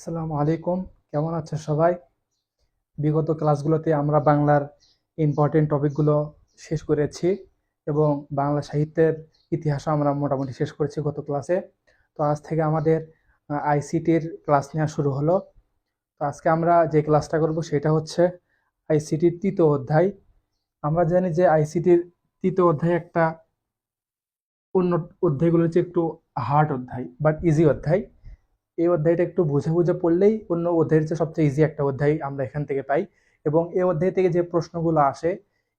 আসসালামু আলাইকুম। কেমন আছো সবাই? বিগত ক্লাসগুলোতে আমরা বাংলার ইম্পর্টেন্ট টপিকগুলো শেষ করেছি এবং বাংলা সাহিত্যের ইতিহাসও আমরা মোটামুটি শেষ করেছি গত ক্লাসে। তো আজ থেকে আমাদের আইসিটির ক্লাস নেওয়া শুরু হলো। তো আজকে আমরা যে ক্লাসটা করব সেটা হচ্ছে আইসিটির তৃতীয় অধ্যায়। আমরা জানি যে আইসিটির তৃতীয় অধ্যায় একটা অন্য অধ্যায়গুলো হচ্ছে একটু হার্ড অধ্যায় বাট ইজি অধ্যায়। এই অধ্যায়টা একটু বুঝে বুঝে পড়লেই অন্য অধ্যায়ের চেয়ে সবচেয়ে ইজি একটা অধ্যায় আমরা এখান থেকে পাই এবং এই অধ্যায় থেকে যে প্রশ্নগুলো আসে,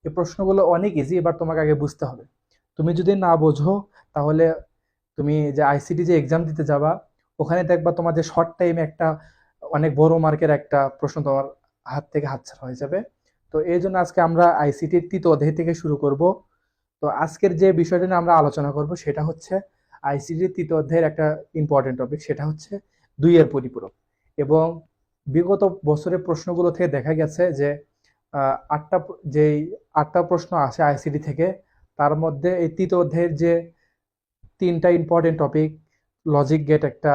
এই প্রশ্নগুলো অনেক ইজি এবার তোমাকে আগে বুঝতে হবে। তুমি যদি না বোঝো, তাহলে তুমি যে আইসিটি যে এক্সাম দিতে যাবা, ওখানে দেখবা তোমার যে শর্ট টাইমে একটা অনেক বড় মার্কের একটা প্রশ্ন তোমার হাত থেকে হাতছাড়া হয়ে যাবে। তো এই জন্য আজকে আমরা আইসিটির তৃতীয় অধ্যায় থেকে শুরু করব। তো আজকের যে বিষয়টা নিয়ে আমরা আলোচনা করব, সেটা হচ্ছে আইসিটির তৃতীয় অধ্যায়ের একটা ইম্পর্টেন্ট টপিক সেটা হচ্ছে দুইয়ের পরিপূরক। এবং বিগত বছরের প্রশ্নগুলো থেকে দেখা গেছে যে আটটা যেই আটটা প্রশ্ন আসে আইসিটি থেকে, তার মধ্যে এই তৃতীয় অধ্যায়ের যে তিনটা ইম্পর্টেন্ট টপিক লজিক গেট একটা,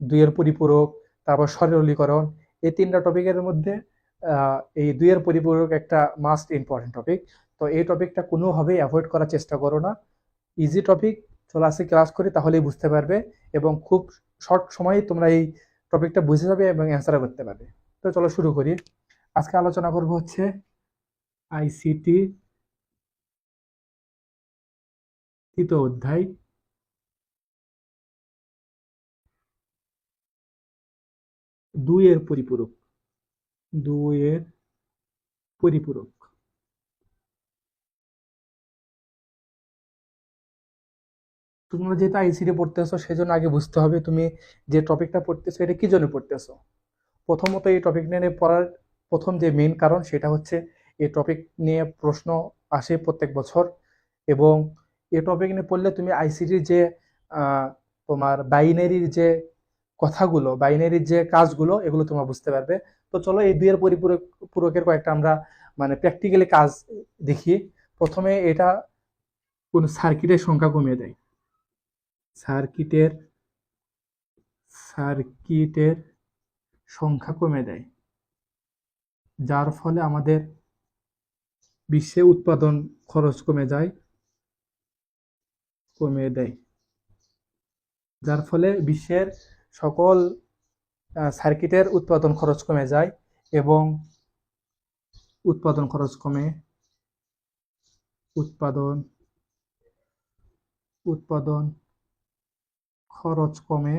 দুইয়ের পরিপূরক, তারপর সরলীকরণ, এই তিনটা টপিকের মধ্যে এই দুইয়ের পরিপূরক একটা মাস্ট ইম্পর্টেন্ট টপিক তো এই টপিকটা কোনোভাবেই অ্যাভয়েড করার চেষ্টা করো না। ইজি টপিক চলে আসে ক্লাস করি, তাহলেই বুঝতে পারবে এবং খুব শর্ট সময়ে তোমরা এই টপিকটা বুঝে যাবে এবং অ্যান্সার করতে পারবে। তো চলো শুরু করি। আজকে আলোচনা করব হচ্ছে আইসিটি তৃতীয় অধ্যায়। দুইয়ের পরিপূরক। দুইয়ের পরিপূরক। তোমরা যেহেতু আইসিটি পড়তেছো, সেজন্য আগে বুঝতে হবে তুমি যে টপিকটা পড়তেছো, এটা কি জন্য পড়তেছো? প্রথমত এই টপিক নিয়ে পড়ার প্রথম যে মেইন কারণ সেটা হচ্ছে এই টপিক নিয়ে প্রশ্ন আসে প্রত্যেক বছর এবং এই টপিক নিয়ে পড়লে তুমি আইসিডির যে তোমার বাইনারির যে কথাগুলো বাইনারির যে কাজগুলো, এগুলো তোমরা বুঝতে পারবে। তো চলো এই দুইয়ের পরিপূরক, পূরকের কয়েকটা আমরা মানে প্র্যাকটিক্যালি কাজ দেখি। প্রথমে এটা কোন সার্কিটের সংখ্যা কমিয়ে দেয়। সার্কিটের সার্কিটের সংখ্যা কমে দেয়, যার ফলে আমাদের বিশ্বে উৎপাদন খরচ কমে যায়, কমে দেয়। যার ফলে বিশ্বের সকল সার্কিটের উৎপাদন খরচ কমে যায় এবং উৎপাদন খরচ কমে, উৎপাদন উৎপাদন খরচ কমে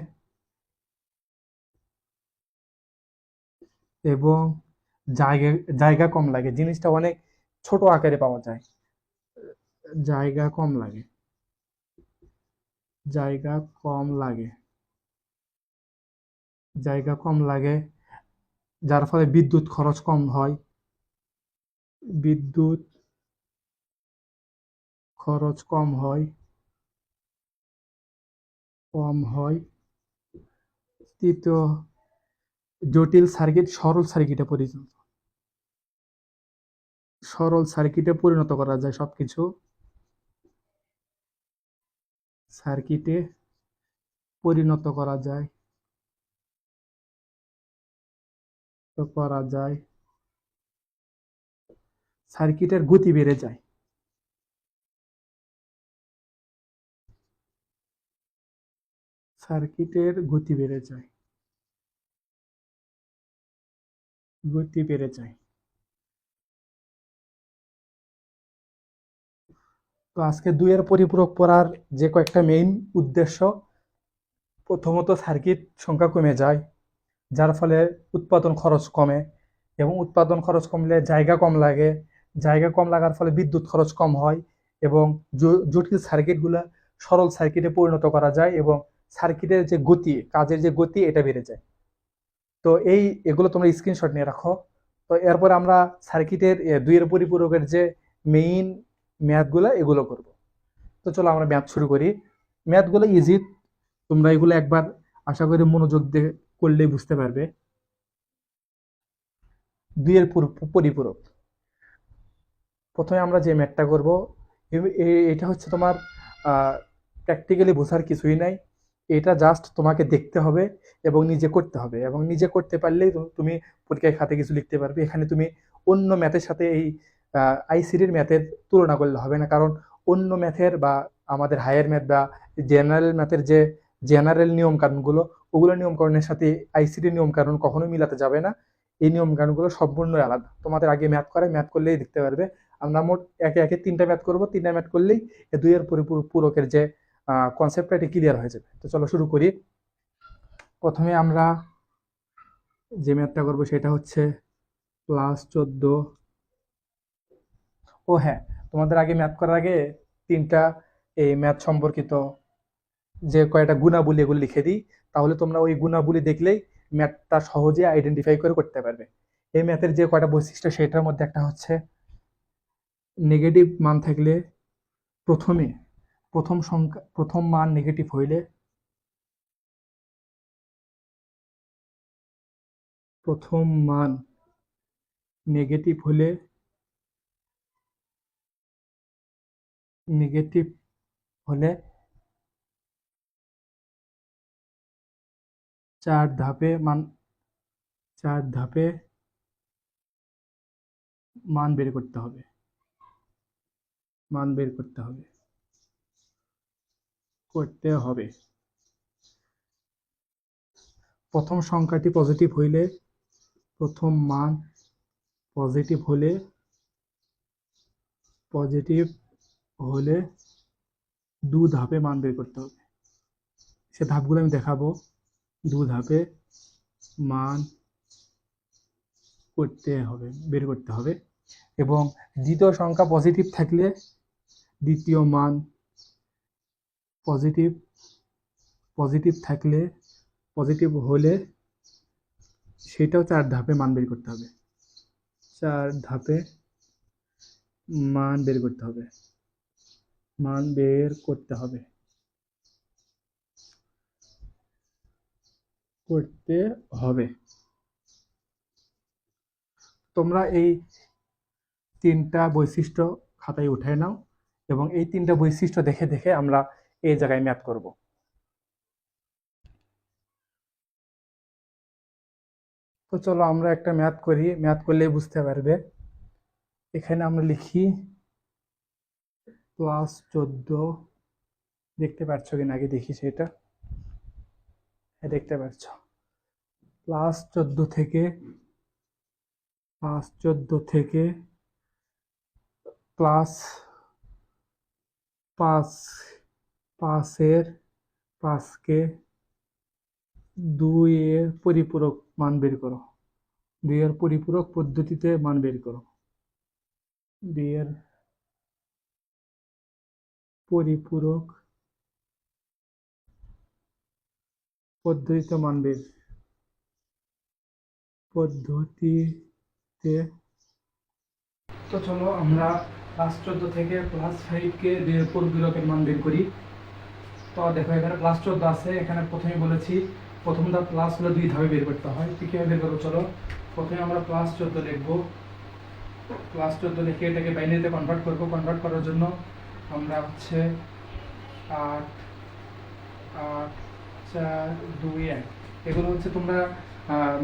এবং জায়গা জায়গা কম লাগে। জিনিসটা অনেক ছোট আকারে পাওয়া যায়। জায়গা কম লাগে। জায়গা কম লাগে। জায়গা কম লাগে, যার ফলে বিদ্যুৎ খরচ কম হয়। বিদ্যুৎ খরচ কম হয়। কম হয়। তৃতীয়, জটিল সার্কিট সরল সার্কিটে পরিণত। সরল সার্কিটে পরিণত করা যায় সব কিছু সার্কিটে পরিণত করা যায়। করা যায়। সার্কিটের গতি বেড়ে যায়। সার্কিটের গতি বেড়ে যায়। গতি বেড়ে যায়। তো আজকে দুইয়ের পরিপূরক পড়ার যে কয়েকটা মেইন উদ্দেশ্য, প্রথমত সার্কিট সংখ্যা কমে যায়, যার ফলে উৎপাদন খরচ কমে এবং উৎপাদন খরচ কমলে জায়গা কম লাগে। জায়গা কম লাগার ফলে বিদ্যুৎ খরচ কম হয় এবং জটিল সার্কিটগুলো সরল সার্কিটে পরিণত করা যায় এবং সার্কিটের যে গতি, কাজের যে গতি, এটা বেড়ে যায়। তো এই, এগুলো তোমরা স্ক্রিনশট নিয়ে রাখো। তো এরপর আমরা সার্কিটের দুইয়ের পরিপূরকের যে মেইন ম্যাথগুলো, এগুলো করব। তো চলো আমরা ম্যাথ শুরু করি। ম্যাথগুলো ইজি তোমরা এগুলো একবার আশা করি মনোযোগ দিয়ে করলেই বুঝতে পারবে। দুইয়ের পরিপূরক। প্রথমে আমরা যে ম্যাথটা করব এটা হচ্ছে তোমার প্র্যাকটিক্যালি বোঝার কিছুই নাই। এটা জাস্ট তোমাকে দেখতে হবে এবং নিজে করতে হবে এবং নিজে করতে পারলেই তুমি পরীক্ষায় খাতে কিছু লিখতে পারবে। এখানে তুমি অন্য ম্যাথের সাথে এই আইসিডির ম্যাথের তুলনা করলে হবে না। কারণ অন্য ম্যাথের বা আমাদের হায়ার ম্যাথ বা জেনারেল ম্যাথের যে জেনারেল নিয়ম কানুনগুলো ওগুলো নিয়ম কানুনের সাথে আইসিডির নিয়ম কানুন কখনোই মিলাতে যাবে না। এই নিয়ম কানুনগুলো সম্পূর্ণই আলাদা। তোমাদের আগে ম্যাথ করে ম্যাথ করলেই দেখতে পারবে। আমরা মোট একে একে তিনটা ম্যাথ করব। তিনটা ম্যাথ করলেই দুইয়ের পরিপূরক পূরকের যে কনসেপ্টটা এটি ক্লিয়ার হয়ে যাবে। তো চলো শুরু করি। প্রথমে আমরা যে ম্যাথটা করব সেটা হচ্ছে প্লাস চোদ্দ। ও হ্যাঁ তোমাদের আগে ম্যাথ করার আগে তিনটা এই ম্যাথ সম্পর্কিত যে কয়টা গুণাবলী এগুলো লিখে দিই। তাহলে তোমরা ওই গুণাবলী দেখলেই ম্যাথটা সহজে আইডেন্টিফাই করে করতে পারবে। এই ম্যাথের যে কয়টা বৈশিষ্ট্য সেটার মধ্যে একটা হচ্ছে নেগেটিভ মান থাকলে প্রথমে প্রথম সংখ্যা, প্রথম মান নেগেটিভ হইলে প্রথম মান নেগেটিভ হলে নেগেটিভ হলে চার ধাপে মান, চার ধাপে মান বের করতে হবে। মান বের করতে হবে। করতে হবে। প্রথম সংখ্যাটি পজিটিভ হইলে প্রথম মান পজিটিভ হলে পজিটিভ হলে দু ধাপে মান বের করতে হবে। সে ধাপগুলো আমি দেখাবো। দু ধাপে মান করতে হবে, বের করতে হবে। এবং দ্বিতীয় সংখ্যা পজিটিভ থাকলে দ্বিতীয় মান পজিটিভ পজিটিভ থাকলে পজিটিভ হলে সেটাও চার ধাপে মান বের করতে হবে। চার ধাপে মান বের করতে হবে। মান বের করতে হবে। করতে হবে। তোমরা এই তিনটা বৈশিষ্ট্য খাতায় উঠে নাও এবং এই তিনটা বৈশিষ্ট্য দেখে দেখে আমরা এই জায়গায় ম্যাথ করব। তো চলো আমরা একটা ম্যাথ করি। ম্যাথ করলেই বুঝতে পারবে। এখানে আমরা লিখি প্লাস চোদ্দ। দেখতে পাচ্ছ কিনা? আগে দেখি সেটা। হ্যাঁ দেখতে পাচ্ছ প্লাস চোদ্দ থেকে, প্লাস চোদ্দ থেকে, প্লাস পাঁচ পাঁচের পাঁচকে দুই এর পরিপূরক মান বের করো। দুইয়ের পরিপূরক পদ্ধতিতে মান বের করো। দুইয়ের পরিপূরক পদ্ধতিতে মান বের পদ্ধতিতে তো চলো আমরা প্লাস চোদ্দ থেকে প্লাস ফাইভকে দুইয়ের পরিপূরকের মান বের করি। তো দেখো, এখানে প্লাস চোদ্দ আছে এখানে প্রথমে বলেছি প্রথম ধাপ প্লাস হলে দুই ধাপে বের করতে হয়। তো কীভাবে বের করব? চলো, প্রথমে আমরা প্লাস চোদ্দ লিখব। প্লাস চোদ্দ লিখে এটাকে বাইনারিতে কনভার্ট করব। কনভার্ট করার জন্য আমরা হচ্ছে আট আট, চার, দুই, এক। এগুলো হচ্ছে তোমরা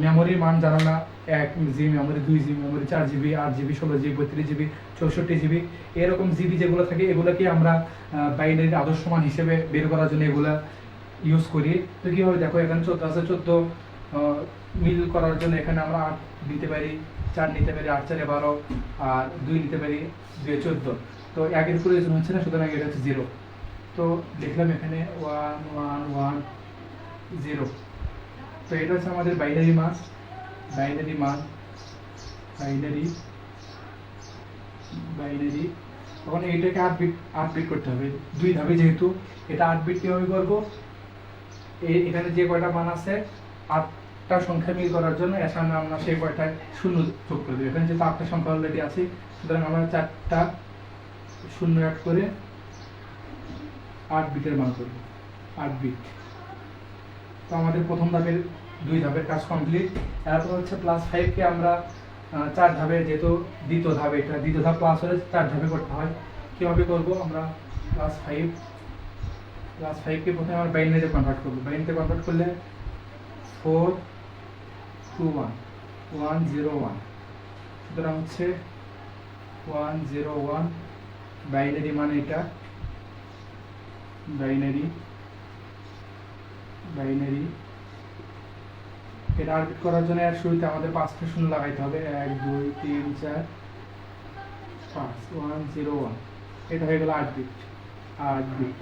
মেমোরির মান জানো না? এক জি মেমোরি দুই জিবি মেমোরি চার জিবি আট জিবি ষোলো জিবি বত্রিশ জিবি চৌষট্টি জিবি এরকম জিবি যেগুলো থাকে, এগুলোকে আমরা বাইনারির আদর্শ মান হিসেবে বের করার জন্য এগুলো ইউজ করি। তো কীভাবে? দেখো, এখানে চোদ্দ আছে, চোদ্দ মিল করার জন্য এখানে আমরা আট নিতে পারি, চার নিতে পারি, আট চারে বারো, আর দুই নিতে পারি দুই চোদ্দ। তো একের প্রয়োজন হচ্ছে না, সুতরাং এটা হচ্ছে জিরো তো লিখলাম এখানে ওয়ান ওয়ান ওয়ান জিরো তো এটা হচ্ছে আমাদের বাইনারি মান বাইনারি মান বাইনারি বাইনারি তখন এইটাকে আট বিট আট বিট করতে হবে। দুই ধাপে যেহেতু এটা আট বিট কীভাবে করব? এখানে যে কয়টা মান আছে, আটটা সংখ্যা মিল করার জন্য এর সামনে আমরা সেই কয়টায় শূন্য যোগ করে দেবো। এখানে যেহেতু আটটা সংখ্যা অলরেডি আছে, সুতরাং আমরা চারটা শূন্য অ্যাড করে আট বিটের মান করব। আট বিট তো আমাদের প্রথম ধাপের দুই ধাপের কাজ কমপ্লিট তারপর হচ্ছে প্লাস ফাইভকে আমরা চার ধাপে যেহেতু দ্বিতীয় ধাপে, এটা দ্বিতীয় ধাপ প্লাস হলে চার ধাপে করতে হয়। কীভাবে করব? আমরা প্লাস ফাইভ প্লাস ফাইভকে প্রথমে আমরা বাইনারিতে কনভার্ট করব। বাইনারিতে কনভার্ট করলে four two one one zero one সুতরাং হচ্ছে ওয়ান জিরো ওয়ান বাইনারি মানে এটা। Binary binary. এটা আরবিট করার জন্য এর শুরুতে আমাদের পাঁচটা শূন্য লাগাইতে হবে। এক, দুই, তিন, চার, পাঁচ। One, zero, one. এটা হয়ে গেল আট বিট আট বিট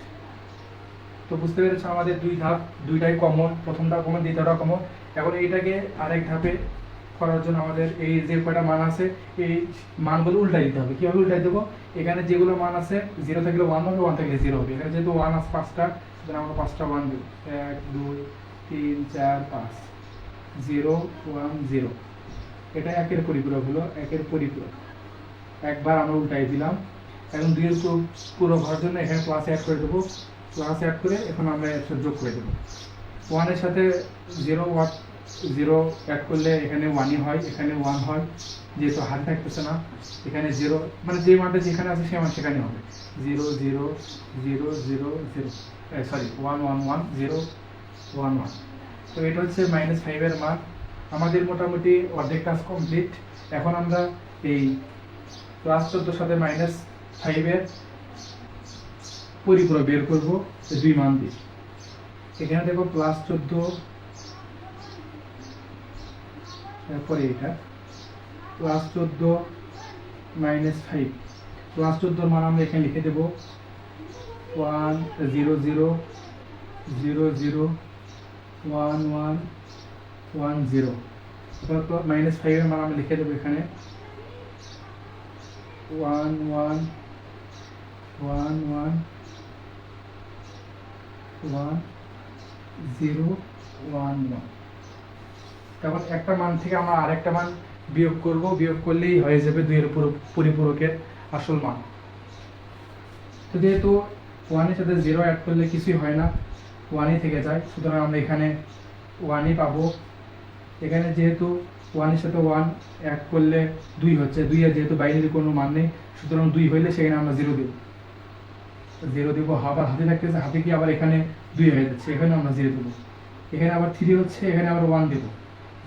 তো বুঝতে পেরেছ আমাদের দুই ধাপ, দুইটাই কমন প্রথমটা কমন দ্বিতীয়টা কমন এখন এইটাকে আরেক ধাপে করার জন্য আমাদের এই যে কয়টা মান আছে, এই মানগুলো উল্টাই দিতে হবে। কীভাবে উল্টাই দেবো? এখানে যেগুলো মান আছে জিরো থাকলে ওয়ান হবে ওয়ান থাকলে জিরো হবে। এখানে যেহেতু ওয়ান আছে পাঁচটা সুতরাং আমরা পাঁচটা ওয়ান দেবো। এক, দুই, তিন, চার, পাঁচ। জিরো ওয়ান জিরো এটা একের পরিপূরক হলো, একের পরিপূরক। একবার আমরা উল্টাই দিলাম। এখন দুইয়ের পুরো- হওয়ার জন্য এখানে প্লাস অ্যাড করে দেবো। প্লাস অ্যাড করে এখন আমরা যোগ করে দেবো। ওয়ানের সাথে জিরো ওয়াট জিরো অ্যাড করলে এখানে ওয়ানই হয়, এখানে ওয়ান হয়, যেহেতু হাত থাকতেছে না, এখানে জিরো মানে যে মানটা যেখানে আছে সে মান সেখানে হবে। Zero zero zero zero zero sorry one one one zero one one তো এটা হচ্ছে মাইনাস ফাইভের মান। আমাদের মোটামুটি অর্ধেক কাজ কমপ্লিট এখন আমরা এই প্লাস চোদ্দোর সাথে মাইনাস ফাইভের পরিপূরক বের করব, দুই মান দিয়ে। এখানে দেখো প্লাস চোদ্দ তারপরে এটা। প্লাস চোদ্দ মাইনাস ফাইভ প্লাস চোদ্দোর মান আমরা এখানে লিখে দেবো। One zero zero zero zero one one one zero minus ফাইভের মান আমরা লিখে দেবো এখানে। One one one one one zero one one তারপর একটা মান থেকে আমরা আরেকটা মান বিয়োগ করব, বিয়োগ করলেই হয়ে যাবে দুইয়ের পুরো- পরিপূরকের আসল মান। তো যেহেতু ওয়ানের সাথে জিরো অ্যাড করলে কিছুই হয় না ওয়ানই থেকে যায়। সুতরাং আমরা এখানে ওয়ানই পাবো। এখানে যেহেতু ওয়ানের সাথে ওয়ান অ্যাড করলে দুই হচ্ছে, দুই আর যেহেতু বাইরের কোনো মান নেই, সুতরাং দুই হইলে সেখানে আমরা জিরো দেবো। জিরো দেবো আবার হাতে থাকতেছে হাতে কি আবার এখানে দুই হয়ে যাচ্ছে এখানে আমরা জিরো দেবো। এখানে আবার থ্রি হচ্ছে, এখানে আবার ওয়ান দেবো।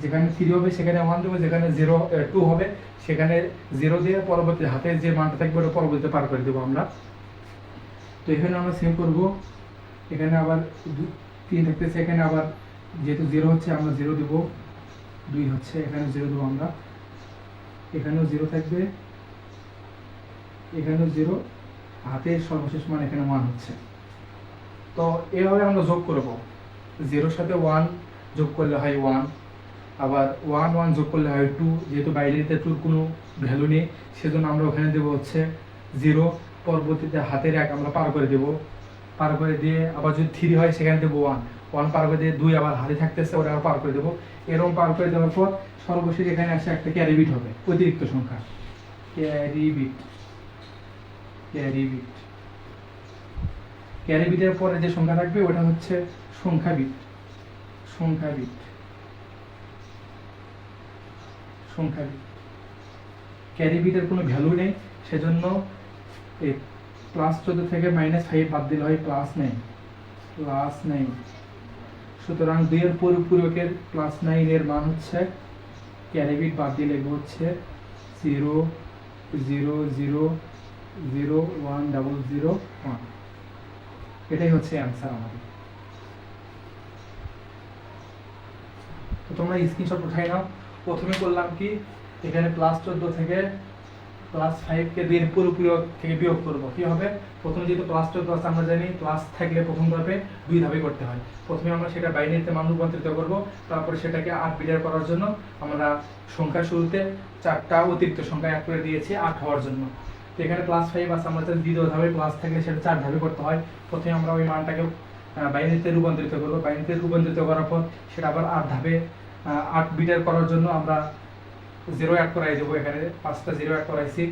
যেখানে থ্রি হবে, সেখানে ওয়ান দেবো, যেখানে জিরো টু হবে, সেখানে জিরো দিয়ে পরবর্তী হাতে যে মানটা থাকবে, ওটা পরবর্তীতে পার করে দেবো আমরা। তো এখানে আমরা সেম করব। এখানে আবার তিন থাকতেছে এখানে আবার যেহেতু জিরো হচ্ছে, আমরা জিরো দেবো। দুই হচ্ছে এখানে জিরো দেবো আমরা। এখানেও জিরো থাকবে। এখানেও জিরো হাতের সর্বশেষ মান এখানে ওয়ান হচ্ছে। তো এভাবে আমরা যোগ করব। জিরোর সাথে ওয়ান যোগ করলে হয় ওয়ান আবার ওয়ান ওয়ান যোগ করলে হয় টু, যেহেতু বাইরেতে টুর কোনো ভ্যালু নেই, সেজন্য আমরা ওখানে দেবো হচ্ছে জিরো, পরবর্তীতে হাতের এক আমরা পার করে দেবো। পার করে দিয়ে আবার যদি থ্রি হয়, সেখানে দেবো ওয়ান। ওয়ান পার করে দিয়ে দুই আবার হাতে থাকতেছে আবার পার করে দেবো। এরকম পার করে দেওয়ার পর সর্বশেষ এখানে আসে একটা ক্যারিবিট হবে, অতিরিক্ত সংখ্যা। Carry bit. Carry bit. Carry পরে যে সংখ্যা থাকবে, ওটা হচ্ছে সংখ্যা বিট। সংখ্যা ক্যারি কোনো ভ্যালু নেই, সেজন্য এই প্লাস চোদ্দ থেকে মাইনাস ফাইভ বাদ দিলে হয় প্লাস নেই প্লাস নেই সুতরাং দুইয়ের পরিপূরকের প্লাস নাইনের মান হচ্ছে ক্যারি বিট বাদ দিলে হচ্ছে zero zero zero zero one double zero one এটাই হচ্ছে অ্যান্সার আমাদের। তো তোমরা স্ক্রিনশট উঠাই নাও। প্রথমে করলাম কি, এখানে প্লাস চোদ্দ থেকে প্লাস ফাইভকে দুইয়ের পুরোপুরি থেকে বিয়োগ করব। কী হবে? প্রথমে যেহেতু প্লাস চোদ্দ আছে, আমরা জানি প্লাস থাকলে প্রথম ধাপে দুই ধাপে করতে হয়। প্রথমে আমরা সেটা বাইনারিতে মান রূপান্তরিত করব, তারপরে সেটাকে আট বিটার করার জন্য আমরা সংখ্যা শুরুতে চারটা অতিরিক্ত সংখ্যা অ্যাড করে দিয়েছি, আট হওয়ার জন্য। তো এখানে প্লাস ফাইভ আছে, আমরা দ্বিতীয় ধাপে প্লাস থাকলে সেটা চার ধাপে করতে হয়। প্রথমে আমরা ওই মানটাকে বাইনারিতে রূপান্তরিত করব। বাইনারিতে রূপান্তরিত করার পর সেটা আবার আট ধাপে আট বিটার করার জন্য আমরা জিরো অ্যাড করাই দেবো এখানে, পাঁচটা জিরো অ্যাড করাইছি।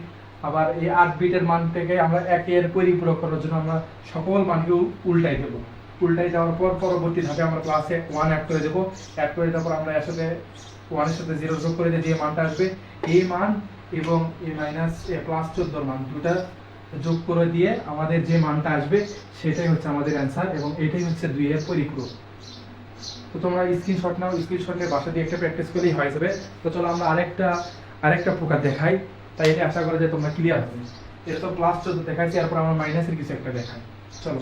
আবার এই আট বিটের মানটাকে আমরা একের পরিপূরক করার জন্য আমরা সকল মানকে উল্টাই দেবো। উল্টাই দেওয়ার পর পরবর্তী ধাপে আমরা ক্লাসে ওয়ান অ্যাড করে দেবো। অ্যাড করে দেওয়ার পর আমরা এর সাথে ওয়ানের সাথে জিরো যোগ করে দিয়ে যে মানটা আসবে, এই মান এবং এ মাইনাস এ প্লাস চোদ্দোর মান দুটা যোগ করে দিয়ে আমাদের যে মানটা আসবে, সেটাই হচ্ছে আমাদের অ্যান্সার এবং এটাই হচ্ছে দুই এর পরিপূরক। তো তোমরা স্ক্রিনশট নাও স্ক্রিনশট নিয়ে বাসা দিয়ে একটা প্র্যাকটিস করলেই হয়ে যাবে। তো চলো আমরা আরেকটা আরেকটা প্রকার দেখাই। তাই এটা আশা করা যায় তোমরা ক্লিয়ার হবে। এটা তো প্লাস চোদ্দ দেখাইছি, এরপর আমরা মাইনাসের কিছু একটা দেখাই। চলো।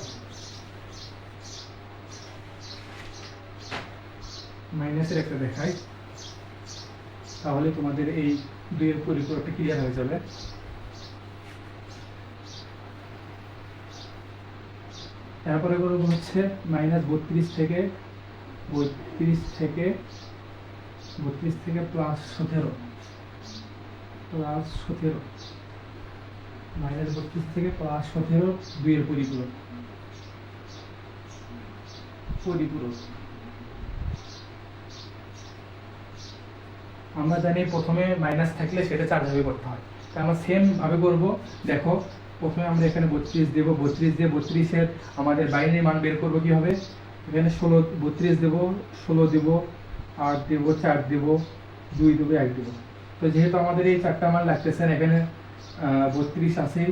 মাইনাসের একটা দেখাই। তাহলে তোমাদের এই দুইয়ের পরিপূরকটা ক্লিয়ার হয়ে যাবে। তারপরে করব হচ্ছে মাইনাস বত্রিশ থেকে বত্রিশ থেকে বত্রিশ থেকে প্লাস সতেরো। প্লাস সতেরো। মাইনাস বত্রিশ থেকে প্লাস সতেরো দুইয়ের পরিপূরক। পরিপূরক। আমরা জানি প্রথমে মাইনাস থাকলে সেটা চার ভাবে করতে হয়। তা আমরা সেম ভাবে করব। দেখো, প্রথমে আমরা এখানে বত্রিশ দেব। বত্রিশ দিয়ে বত্রিশের আমাদের বাইরের মান বের করব কি হবে এখানে ষোলো, বত্রিশ দেব, ষোলো দেব, আট দেব, চার দেব, দুই দেবো, এক দেব। তো যেহেতু আমাদের এই চারটা মান লাগতেছে না, এখানে বত্রিশ আছে।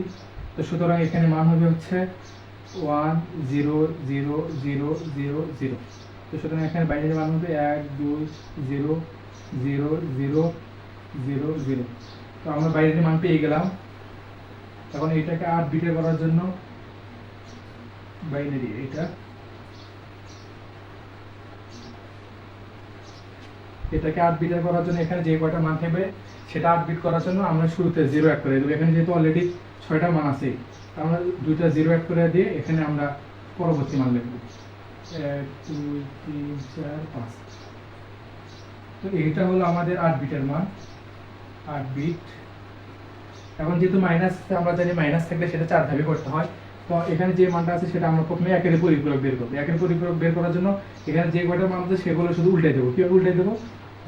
তো সুতরাং এখানে মান হবে হচ্ছে one, zero zero zero zero zero. তো সুতরাং এখানে বাইরের মান হবে এক, দুই, zero zero zero zero zero. তো আমরা বাইরের মান পেয়ে গেলাম। এখন এটাকে আট বিটে করার জন্য বাইনারি এটা এটাকে আট বিটে করার জন্য এখানে যে কয়টা মান থাকবে সেটা আট বিট করার জন্য আমরা শুরুতে জিরো অ্যাড করে দেবো। এখানে যেহেতু অলরেডি ছয়টা মান আছে আমরা দুইটা জিরো অ্যাড করে দিয়ে এখানে আমরা পরবর্তী মান লিখব এক, দুই, তিন, চার, পাঁচ। তো এইটা হলো আমাদের আট বিটের মান, আট বিট এখন যেহেতু মাইনাস আমরা জানি মাইনাস থাকলে সেটা চার ধাপে করতে হয়। এখানে যে মানটা আছে সেটা আমরা প্রথমে একের পরিপূরক বের করব। একের পরিপূরক বের করার জন্য এখানে যে কয়টা মান আছে সেগুলো শুধু উল্টে দেবো। কীভাবে উল্টে দেবো?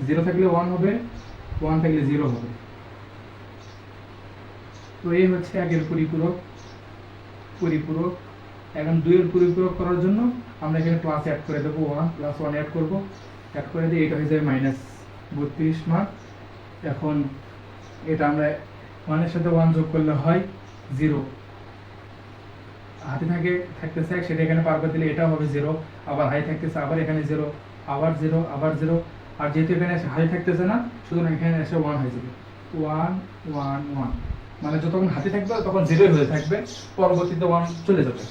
জিরো থাকলে ওয়ান হবে ওয়ান থাকলে জিরো হবে। তো এই হচ্ছে একের পরিপূরক পরিপূরক। এখন দুইয়ের পরিপূরক করার জন্য আমরা এখানে প্লাস অ্যাড করে দেবো ওয়ান প্লাস ওয়ান অ্যাড করব। অ্যাড করে দিয়ে এটা হয়ে যাবে মাইনাস বত্রিশ মার্ক এখন এটা আমরা ওয়ানের সাথে ওয়ান যোগ করলে হয় জিরো হাতে থাকে, থাকতেছে এক, সেটা এখানে পার করে দিলে এটা হবে জিরো আবার হাই থাকতেছে, আবার এখানে জিরো আবার জিরো আবার জিরো আর যেহেতু এখানে এসে হাই থাকতেছে না, সুতরাং এখানে এসে ওয়ান হয়ে যাবে। ওয়ান ওয়ান ওয়ান মানে যতক্ষণ হাতে থাকবে তখন জিরোই হয়ে থাকবে, পরবর্তীতে ওয়ান চলে যাবে।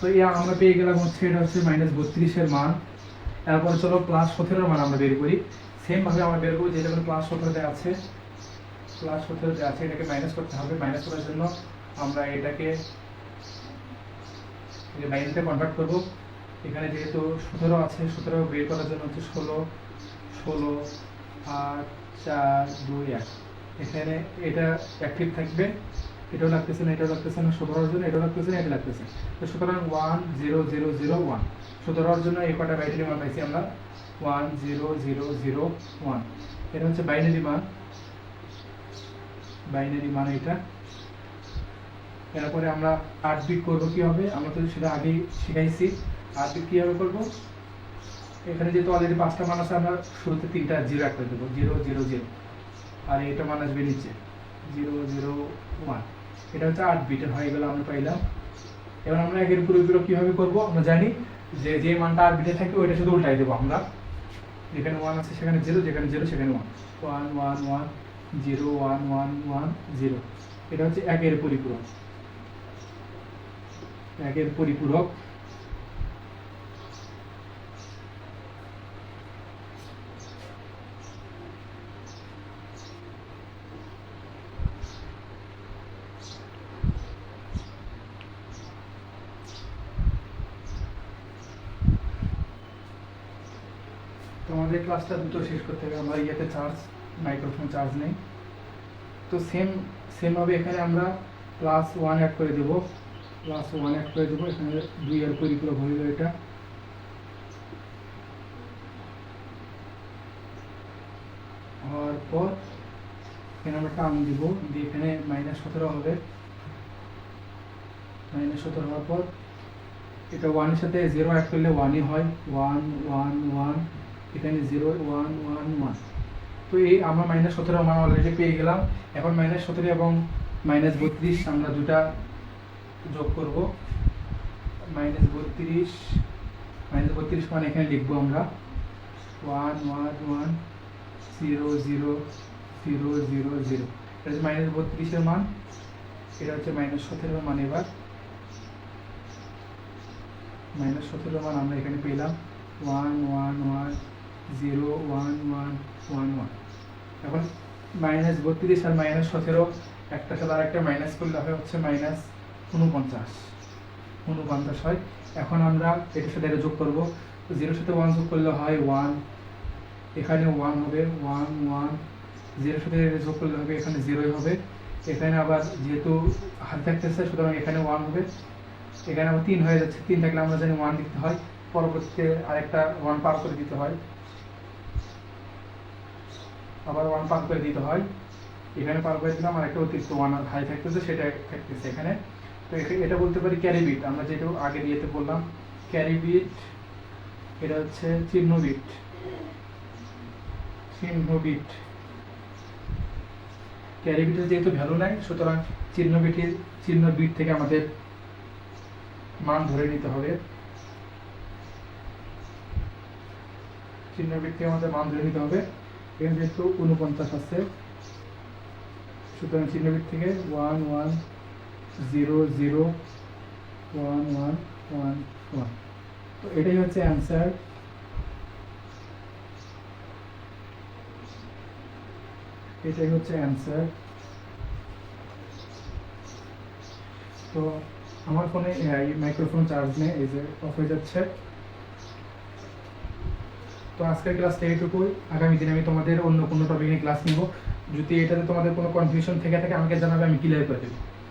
তো এই আমরা পেয়ে গেলাম হচ্ছে, এটা হচ্ছে মাইনাস বত্রিশের মান। তারপর চলো প্লাস সতেরোর মান আমরা বের করি। সেম ভাবে আমরা বের করব যেটা প্লাস সতেরোতে আছে প্লাস সতেরোতে আছে, এটাকে মাইনাস করতে হবে। মাইনাস করার জন্য আমরা এটাকে মাইনাসে কনভার্ট করব। এখানে যেহেতু সতেরো আছে সতেরো বের করার জন্য হচ্ছে ষোলো ষোলো, আট, চার, দুই, এক। এখানে এটা অ্যাক্টিভ থাকবে। এটাও লাগতেছে না, এটাও লাগতেছে না, সতেরোর জন্য এটাও লাগতেছে না, এটা লাগতেছে তো সুতরাং one zero zero zero one সতেরোর জন্য এই কটা বাইনারি মান পাইছি আমরা। One zero zero zero one এটা হচ্ছে বাইনারি মান। বাইনারি মান এটা। এরপরে আমরা আট বিট করব কি হবে আমরা তো সেটা আগেই শিখাইছি। আট বিট কীভাবে করব? এখানে যেহেতু অলরেডি পাঁচটা মান আছে, আমরা শুরুতে তিনটা জিরো একটা দেবো। জিরো জিরো জিরো আর এটা মান আসবে নিচে। জিরো জিরো ওয়ান এটা হচ্ছে আট বিটের হয়ে গেল, আমরা পাইলাম। এবার আমরা একের পুরোপুরো কীভাবে করব? আমরা জানি যে যে মানটা আট বিটে থাকে, ওইটা শুধু উল্টাই দেবো আমরা। যেখানে ওয়ান আছে, সেখানে জিরো যেখানে জিরো সেখানে one one one one zero one one one zero এটা হচ্ছে একের পরিপূরক একের পরিপূরক। তোমাদের ক্লাসটা দুটো শেষ করতে হবে আমরা ইয়েতে চার্জ মাইক্রোফোন চার্জ নেই। তো সেম সেমভাবে এখানে আমরা প্লাস ওয়ান অ্যাড করে দেবো। প্লাস ওয়ান অ্যাড করে দেবো, এখানে দুই এর পরিপূরক হয়ে গেল এটা। হওয়ার পর এখানে আমরা টান দিব, দিয়ে এখানে মাইনাস সতেরো হবে। মাইনাস সতেরো হওয়ার পর এটা ওয়ানের সাথে জিরো অ্যাড করলে ওয়ানই হয়। ওয়ান ওয়ান ওয়ান এখানে জিরো ওয়ান ওয়ান ওয়ান তো এই আমরা মাইনাস সতেরো মান অলরেডি পেয়ে গেলাম। এখন মাইনাস সতেরো এবং মাইনাস বত্রিশ, আমরা দুটা যোগ করব। মাইনাস বত্রিশ মাইনাস বত্রিশ মানে এখানে লিখব আমরা। One one one, zero zero zero zero zero. এটা হচ্ছে মাইনাস বত্রিশের মান। এটা হচ্ছে মাইনাস সতেরোর মান এবার। মাইনাস সতেরো মান আমরা এখানে পেলাম। One one one, zero, one one one one. এখন মাইনাস বত্রিশ আর মাইনাস সতেরো, একটা সাথে আর একটা মাইনাস করলে হয় হচ্ছে মাইনাস উনপঞ্চাশ উনপঞ্চাশ হয়। এখন আমরা এটার সাথে এটা যোগ করব। জিরোর সাথে ওয়ান যোগ করলে হয় ওয়ান এখানে ওয়ান হবে ওয়ান ওয়ান জিরোর সাথে যোগ করলে হবে, এখানে জিরোই হবে। এখানে আবার যেহেতু হাত থাকতেছে সুতরাং এখানে ওয়ান হবে। এখানে আবার তিন হয়ে যাচ্ছে। তিন থাকলে আমরা জানি ওয়ান দিতে হয়। পরবর্তীতে আরেকটা ওয়ান পার করে দিতে হয়। আবার ওয়ান পার করে দিতে হয়। এখানে পার করে দিলাম আর একটা অতিরিক্ত ওয়ান হাই থাকতেছে সেটা থাকতেছে এখানে। তো এটা বলতে পারি ক্যারিবিট আমরা যেটা আগে দিয়েতে বললাম ক্যারিবিট এটা হচ্ছে চিহ্ন বিট চিহ্ন বিট ক্যারি যেহেতু ভ্যালু নাই, সুতরাং চিহ্ন বিটের চিহ্ন বিট থেকে আমাদের মান ধরে নিতে হবে। চিহ্ন বিট থেকে আমাদের মান ধরে নিতে হবে। এখানে যেহেতু উনপঞ্চাশ আছে, সুতরাং চিহ্ন বিট থেকে one one zero zero one one one one তো এটাই হচ্ছে অ্যান্সার এটাই হচ্ছে অ্যান্সার তো আমার ফোনে মাইক্রোফোন চার্জ নেই, এই যে অফ হয়ে যাচ্ছে। তো আজকের ক্লাসটা এইটুকুই। আগামী দিনে আমি তোমাদের অন্য কোনো টপিক নিয়ে ক্লাস নিব। যদি এটাতে তোমাদের কোনো কনফিউশন থেকে থাকে, আমাকে জানাবে, আমি ক্লিয়ার করে দেবো।